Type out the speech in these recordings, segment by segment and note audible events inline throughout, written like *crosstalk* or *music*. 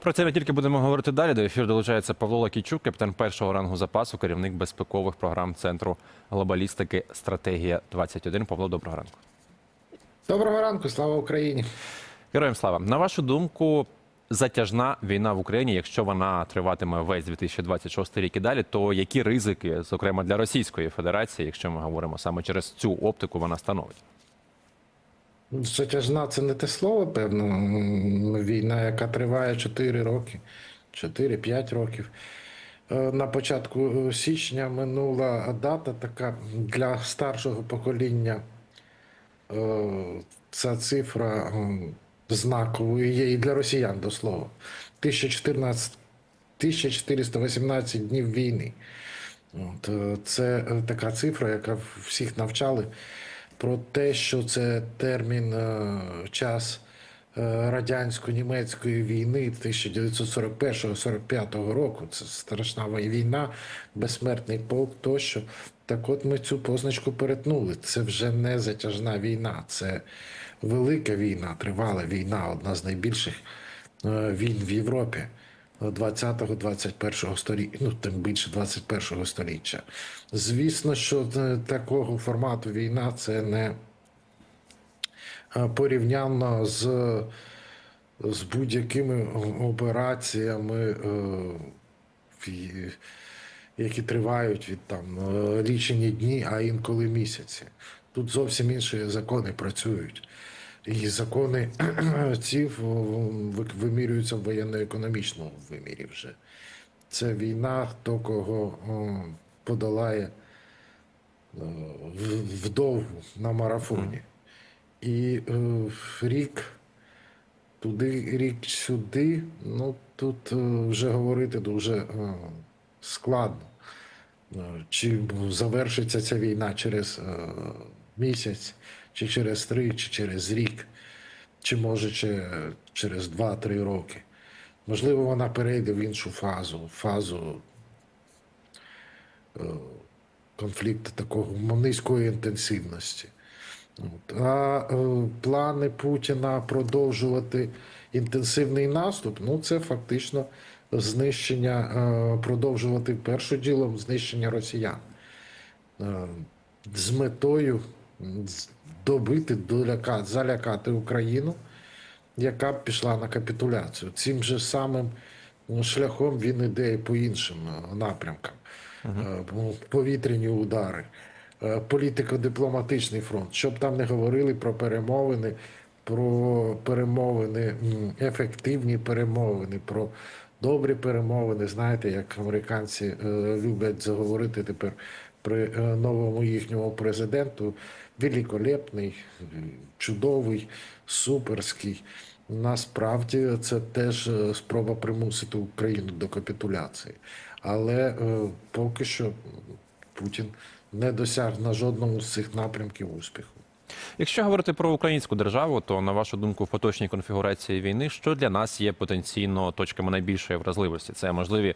Про це ми тільки будемо говорити далі. До ефіру долучається Павло Лакійчук, капітан першого рангу запасу, керівник безпекових програм Центру глобалістики Стратегія 21 Павло, доброго ранку. Доброго ранку, слава Україні. Героям слава. На вашу думку, затяжна війна в Україні, якщо вона триватиме весь 2026 рік і далі, то які ризики, зокрема для Російської Федерації, якщо ми говоримо саме через цю оптику, вона становить? Затяжна це не те слово, певно. Війна, яка триває 4 роки, 4-5 років. Е, На початку е, січня минула дата така для старшого покоління. е, Ця цифра м, знаковою є і для росіян до слова. 1014, 1418 днів війни. Це така цифра, яка всіх навчали про те, що це термін е, час е, радянсько-німецької війни 1941-45 року. Це страшна війна, безсмертний полк тощо. Так от ми цю позначку перетнули. Це вже не затяжна війна, це велика війна, тривала війна, одна з найбільших е, війн в Європі. 20-21 століття, ну тим більше 21 століття. Звісно, що е, такого формату війна це не е, порівняно з, з будь-якими операціями, е, які тривають від там лічені дні, а інколи місяці. Тут зовсім інші закони працюють. І закони *clears throat* ці вимірюються в воєнно-економічному вимірі вже. Це війна, хто кого подолає вдовгу на марафоні. І е, рік туди, рік сюди, ну тут е, вже говорити дуже е, складно. Чи завершиться ця війна через місяць, чи через три, чи через рік, чи може через 2-3 роки. Можливо, вона перейде в іншу фазу, фазу е, конфлікту такого низької інтенсивності. А е, плани Путіна продовжувати інтенсивний наступ, ну це фактично знищення, е, продовжувати першим ділом знищення росіян з метою добити, доляка, залякати Україну, яка б пішла на капітуляцію. Цим же самим ну, шляхом він іде і по іншим е, напрямкам. Ну, Повітряні удари, е, політико-дипломатичний фронт. Щоб там не говорили про перемовини, про перемовини, ефективні перемовини, про добрі перемовини. Знаєте, як американці люблять заговорити тепер при е, новому їхньому президенту. Великолепний, чудовий, суперський. Насправді це теж е, спроба примусити Україну до капітуляції. Але е, поки що Путін не досяг на жодному з цих напрямків успіху. Якщо говорити про українську державу, то на вашу думку, в поточній конфігурації війни, що для нас є потенційно точками найбільшої вразливості? Це можливі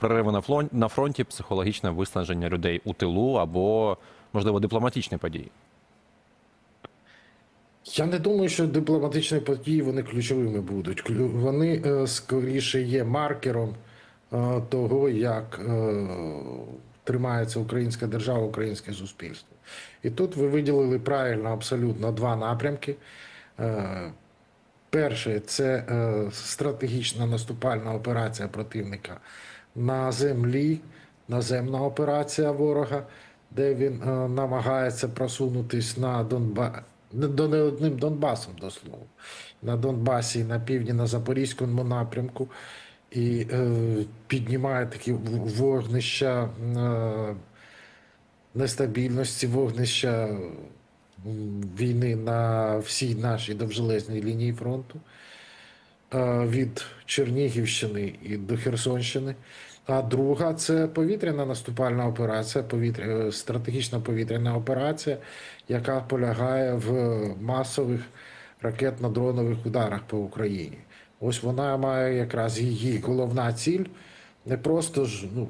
прориви на фронті, психологічне виснаження людей у тилу або, можливо, дипломатичні події. Я не думаю, що дипломатичні події вони ключовими будуть. Вони е, скоріше є маркером е, того, як е, тримається українська держава, українське суспільство. І тут ви виділили правильно абсолютно два напрямки. Перше це стратегічна наступальна операція противника на землі, наземна операція ворога, де він е, намагається просунутись на Донба... до не одним Донбасом, до слова. На Донбасі, на півдні, на Запорізькому напрямку. І е, піднімає такі вогнища е, нестабільності, вогнища війни на всій нашій довжелезній лінії фронту від Чернігівщини і до Херсонщини. А друга це повітряна наступальна операція, повітря, е, стратегічна повітряна операція, яка полягає в масових ракетно-дронових ударах по Україні. Ось вона має якраз її головна ціль не просто ж ну,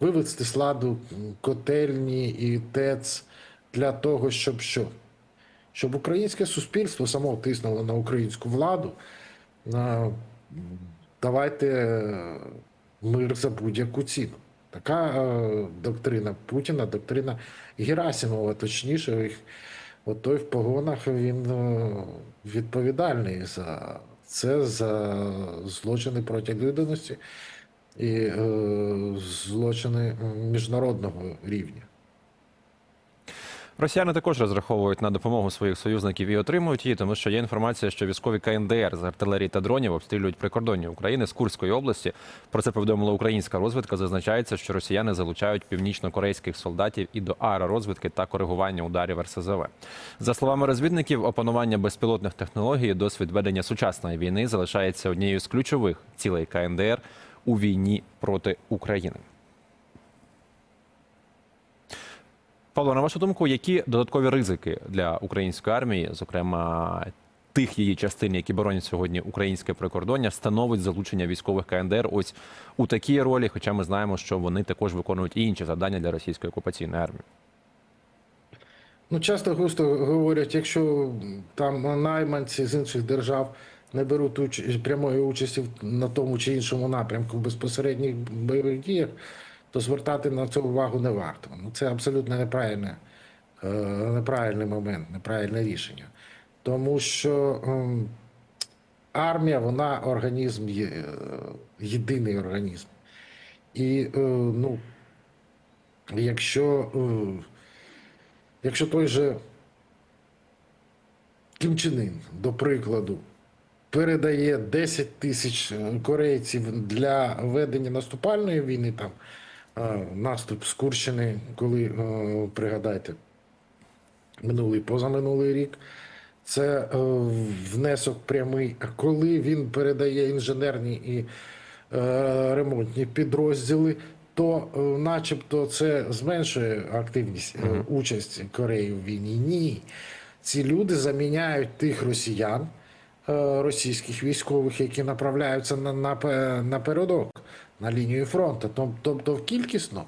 вивести з ладу котельні і ТЕЦ для того, щоб що? Щоб українське суспільство само тиснуло на українську владу, давайте е, мир за будь-яку ціну. Така е, доктрина Путіна, доктрина Герасимова, точніше, от той в погонах він е, відповідальний за це, за злочини проти людяності і злочини міжнародного рівня. Росіяни також розраховують на допомогу своїх союзників і отримують її, тому що є інформація, що військові КНДР з артилерії та дронів обстрілюють прикордонні України з Курської області. Про це повідомила українська розвідка. Зазначається, що росіяни залучають північно-корейських солдатів і до аеророзвідки та коригування ударів РСЗВ. За словами розвідників, опанування безпілотних технологій, і досвід ведення сучасної війни залишається однією з ключових цілей КНДР у війні проти України. Павло, на вашу думку, які додаткові ризики для української армії, зокрема тих її частин, які боронять сьогодні українське прикордоння, становить залучення військових КНДР ось у такій ролі, хоча ми знаємо, що вони також виконують і інші завдання для російської окупаційної армії. Ну, часто густо говорять, якщо там найманці з інших держав не беруть уч... прямої участі на тому чи іншому напрямку в безпосередніх бойових діях, то звертати на це увагу не варто. Ну, це абсолютно неправильне, е, неправильний момент, неправильне рішення. Тому що ем, армія, вона організм, е, єдиний організм. І е, ну, якщо. Якщо той же Кім Чен Ін, до прикладу, передає 10 тисяч корейців для ведення наступальної війни, там наступ з Курщини, коли е, пригадайте, минулий позаминулий рік. Це е, внесок прямий. Коли він передає інженерні і е, ремонтні підрозділи, то начебто це зменшує активність участі Кореї в війні. Ні. Ці люди заміняють тих росіян, російських військових, які направляються на, на, на передок, на лінію фронту. Тобто кількісно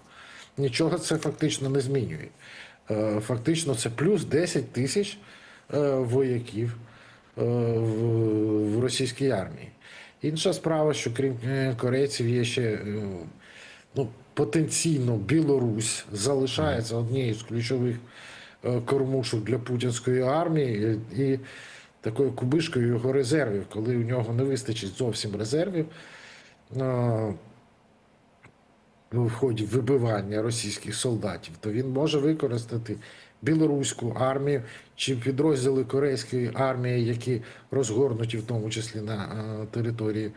нічого це фактично не змінює. Е, Фактично це плюс 10 тисяч е, вояків е, в, російській армії. Інша справа, що крім е, корейців є ще е, ну, потенційно Білорусь залишається однією з ключових е, кормушок для путінської армії і такою кубишкою його резервів, коли у нього не вистачить зовсім резервів. е, в ході вибивання російських солдатів, то він може використати білоруську армію чи підрозділи корейської армії, які розгорнуті в тому числі на е, території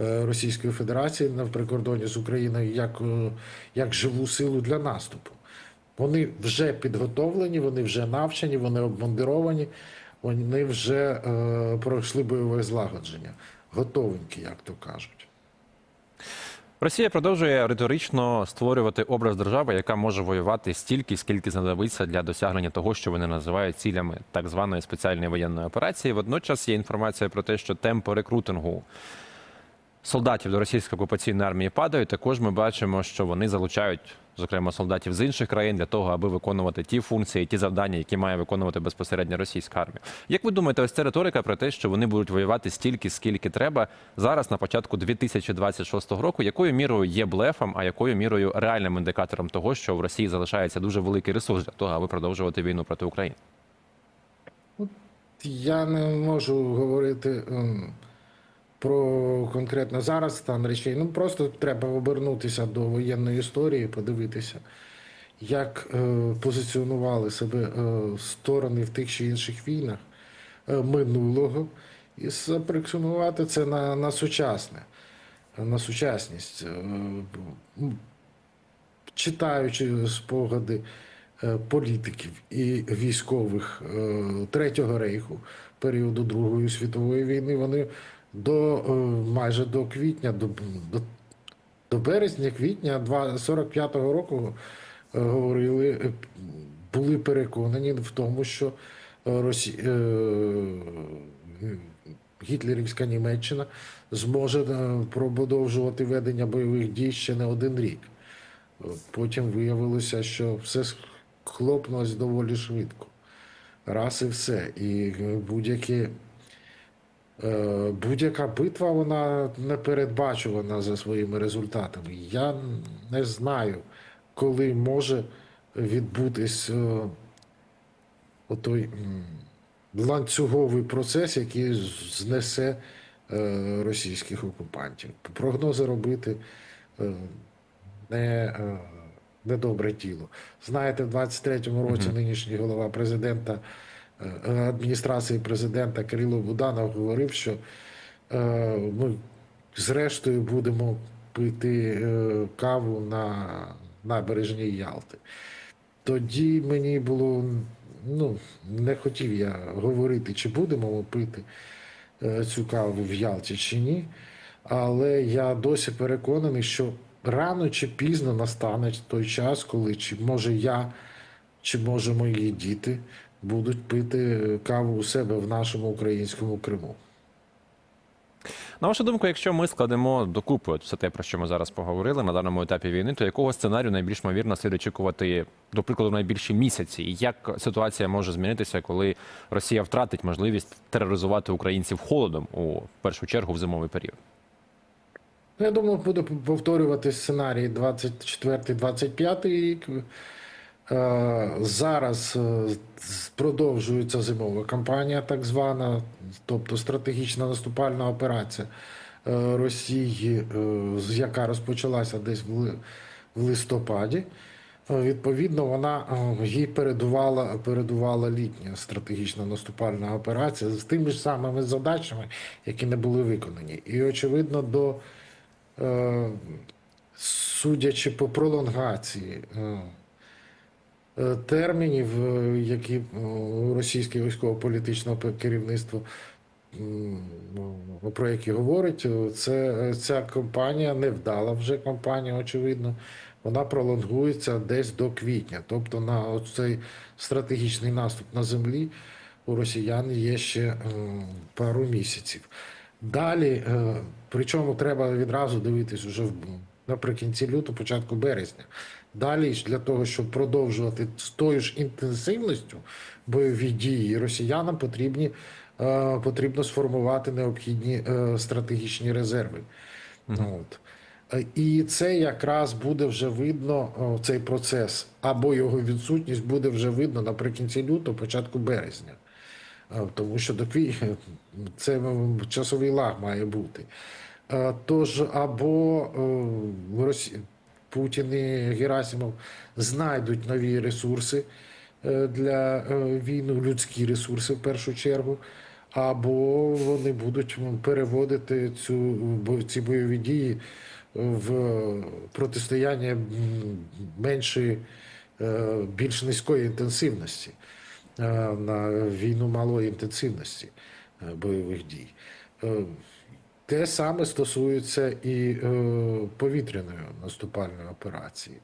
е, Російської Федерації на прикордоні з Україною, як, е, як живу силу для наступу. Вони вже підготовлені, вони вже навчені, вони обмундировані, вони вже е, пройшли бойове злагодження, готовенькі, як то кажуть. Росія продовжує риторично створювати образ держави, яка може воювати стільки, скільки знадобиться для досягнення того, що вони називають цілями так званої спеціальної воєнної операції. Водночас є інформація про те, що темпи рекрутингу солдатів до російської окупаційної армії падають. Також ми бачимо, що вони залучають, зокрема, солдатів з інших країн для того, аби виконувати ті функції, ті завдання, які має виконувати безпосередньо російська армія. Як ви думаєте, ось ця риторика про те, що вони будуть воювати стільки, скільки треба зараз на початку 2026 року, якою мірою є блефом, а якою мірою реальним індикатором того, що в Росії залишається дуже великий ресурс для того, аби продовжувати війну проти України? Я не можу говорити ем, про конкретно зараз стан речей. Ну просто треба обернутися до воєнної історії, подивитися, як е, позиціонували себе е, сторони в тих чи інших війнах е, минулого, і заприксунувати це на, на сучасне, на сучасність. Е, читаючи спогади е, політиків і військових е, Третього рейху періоду Другої світової війни, вони до е, майже до квітня, до, до, березня, квітня 45-го року е, говорили, е, були переконані в тому, що Росі... гітлерівська Німеччина зможе продовжувати ведення бойових дій ще не один рік. Потім виявилося, що все схлопнулось доволі швидко. Раз і все. І будь-які Будь-яка битва вона не передбачувана за своїми результатами. Я не знаю, коли може відбутись е, отой ланцюговий процес, який знесе е, російських окупантів. Прогнози робити е, не, е, не добре діло. Знаєте, в 23-му році нинішній голова президента е, адміністрації президента Кирило Буданов говорив, що е, ми зрештою будемо пити е, каву на набережній Ялти. Тоді мені було ну, не хотів я говорити, чи будемо ми пити е, цю каву в Ялті чи ні. Але я досі переконаний, що рано чи пізно настане той час, коли чи може я, чи може мої діти будуть пити каву у себе в нашому українському Криму. На вашу думку, якщо ми складемо докупи от все те, про що ми зараз поговорили на даному етапі війни, то якого сценарію найбільш ймовірно слід очікувати, до прикладу, найбільші місяці? І як ситуація може змінитися, коли Росія втратить можливість тероризувати українців холодом у першу чергу в зимовий період? Ну, Я думаю, буде повторювати сценарій 24-25 рік. Е, Зараз е, продовжується зимова кампанія, так звана, тобто стратегічна наступальна операція е, Росії, яка розпочалася десь в листопаді. Відповідно, вона їй передувала, передувала літня стратегічна наступальна операція з тими ж самими задачами, які не були виконані. І очевидно, до судячи по пролонгації термінів, е, які е, російське військово-політичне керівництво ну, про які говорить, е, це ця кампанія невдала вже кампанія, очевидно. Вона пролонгується десь до квітня. Тобто на цей стратегічний наступ на землі у росіян є ще е, пару місяців. Далі, е, причому треба відразу дивитись уже в- наприкінці лютого, початку березня. Далі для того, щоб продовжувати з тою ж інтенсивністю бойові дії, росіянам потрібні, е, потрібно сформувати необхідні е, стратегічні резерви. От. Е, І це якраз буде вже видно, цей процес, або його відсутність буде вже видно наприкінці лютого, початку березня. Е, Тому що до квітня це часовий лаг має бути. Е, Тож або е, Росі... Путін і Герасимов знайдуть нові ресурси е, для війни, людські ресурси в першу чергу, або вони будуть переводити цю, ці бойові дії в протистояння меншої, більш низької інтенсивності на війну малої інтенсивності бойових дій. Те саме стосується і е, повітряної наступальної операції.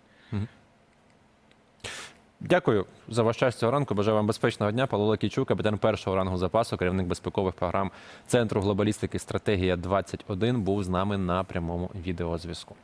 Дякую за ваш час цього ранку. Бажаю вам безпечного дня. Павло Лакійчук, капітан першого рангу запасу, керівник безпекових програм Центру глобалістики Стратегія 21 був з нами на прямому відеозв'язку.